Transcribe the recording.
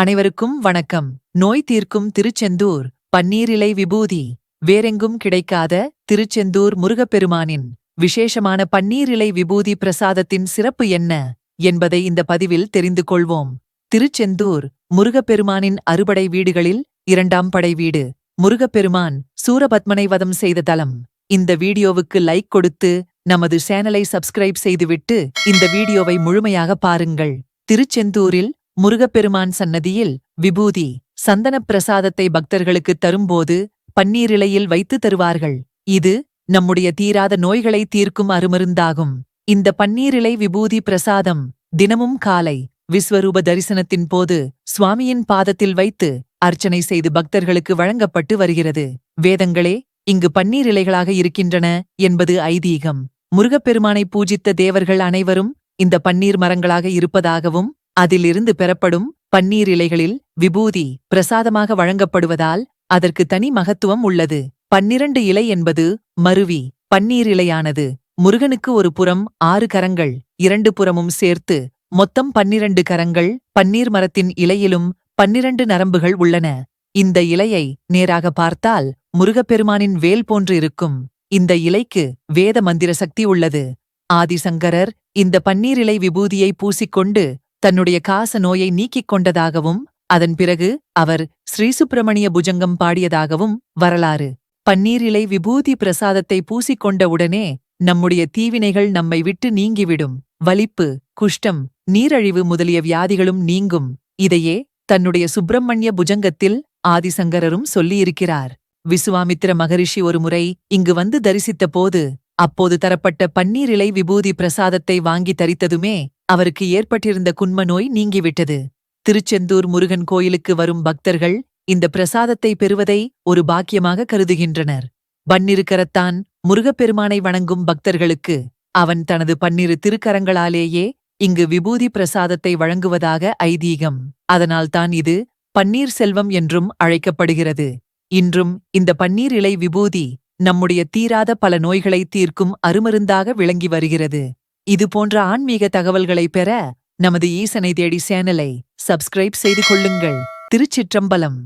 அனைவருக்கும் வணக்கம். நோய் தீர்க்கும் திருச்செந்தூர் பன்னீரிலை விபூதி. வேறெங்கும் கிடைக்காத திருச்செந்தூர் முருகப்பெருமானின் விசேஷமான பன்னீரிலை விபூதி பிரசாதத்தின் சிறப்பு என்ன என்பதை இந்த பதிவில் தெரிந்து கொள்வோம். திருச்செந்தூர் முருகப்பெருமானின் அறுபடை வீடுகளில் இரண்டாம் படை வீடு. முருகப்பெருமான் சூரபத்மனை வதம் செய்த தலம். இந்த வீடியோவுக்கு லைக் கொடுத்து நமது சேனலை சப்ஸ்கிரைப் செய்துவிட்டு இந்த வீடியோவை முழுமையாக பாருங்கள். திருச்செந்தூரில் முருகப்பெருமான் சன்னதியில் விபூதி சந்தனப் பிரசாதத்தை பக்தர்களுக்கு தரும்போது பன்னீரிலையில் வைத்து தருவார்கள். இது நம்முடைய தீராத நோய்களை தீர்க்கும் அருமருந்தாகும். இந்த பன்னீரிலை விபூதி பிரசாதம் தினமும் காலை விஸ்வரூப தரிசனத்தின் போது சுவாமியின் பாதத்தில் வைத்து அர்ச்சனை செய்து பக்தர்களுக்கு வழங்கப்பட்டு வருகிறது. வேதங்களே இங்கு பன்னீர் இலைகளாக இருக்கின்றன என்பது ஐதீகம். முருகப்பெருமானை பூஜித்த தேவர்கள் அனைவரும் இந்த பன்னீர் மரங்களாக இருப்பதாகவும் அதிலிருந்து பெறப்படும் பன்னீர் இலைகளில் விபூதி பிரசாதமாக வழங்கப்படுவதால் அதற்கு தனி மகத்துவம் உள்ளது. பன்னிரண்டு இலை என்பது மருவி பன்னீர் இலையானது. முருகனுக்கு ஒரு புறம் ஆறு கரங்கள் இரண்டு புறமும் சேர்த்து மொத்தம் பன்னிரண்டு கரங்கள் பன்னீர் மரத்தின் இலையிலும் பன்னிரண்டு நரம்புகள் உள்ளன. இந்த இலையை நேராக பார்த்தால் முருகப்பெருமானின் வேல் போன்று இருக்கும். இந்த இலைக்கு வேத மந்திர சக்தி உள்ளது. ஆதிசங்கரர் இந்த பன்னீரிலை விபூதியை பூசிக்கொண்டு தன்னுடைய காச நோயை நீக்கிக் கொண்டதாகவும் அதன் பிறகு அவர் ஸ்ரீசுப்பிரமணிய புஜங்கம் பாடியதாகவும் வரலாறு. பன்னீரிலை விபூதி பிரசாதத்தை பூசிக்கொண்ட உடனே நம்முடைய தீவினைகள் நம்மை விட்டு நீங்கிவிடும். வலிப்பு குஷ்டம் நீரழிவு முதலிய வியாதிகளும் நீங்கும். இதையே தன்னுடைய சுப்பிரமணிய புஜங்கத்தில் ஆதிசங்கரரும் சொல்லியிருக்கிறார். விசுவாமித்திர மகரிஷி ஒருமுறை இங்கு வந்து தரிசித்த போது அப்போது தரப்பட்ட பன்னீரிலை விபூதி பிரசாதத்தை வாங்கி தரித்ததுமே அவருக்கு ஏற்பட்டிருந்த குன்ம நோய் நீங்கிவிட்டது. திருச்செந்தூர் முருகன் கோயிலுக்கு வரும் பக்தர்கள் இந்த பிரசாதத்தை பெறுவதை ஒரு பாக்கியமாக கருதுகின்றனர். பன்னிருக்கரத்தான் முருகப்பெருமானை வணங்கும் பக்தர்களுக்கு அவன் தனது பன்னிரு திருக்கரங்களாலேயே இங்கு விபூதி பிரசாதத்தை வழங்குவதாக ஐதீகம். அதனால்தான் இது பன்னீர் செல்வம் என்றும் அழைக்கப்படுகிறது. இன்றும் இந்த பன்னீர் இலை விபூதி நம்முடைய தீராத பல நோய்களை தீர்க்கும் அருமருந்தாக விளங்கி வருகிறது. இது போன்ற ஆன்மீக தகவல்களை பெற நமது ஈசனை தேடி சேனலை சப்ஸ்கிரைப் செய்து கொள்ளுங்கள். திருச்சிற்றம்பலம்.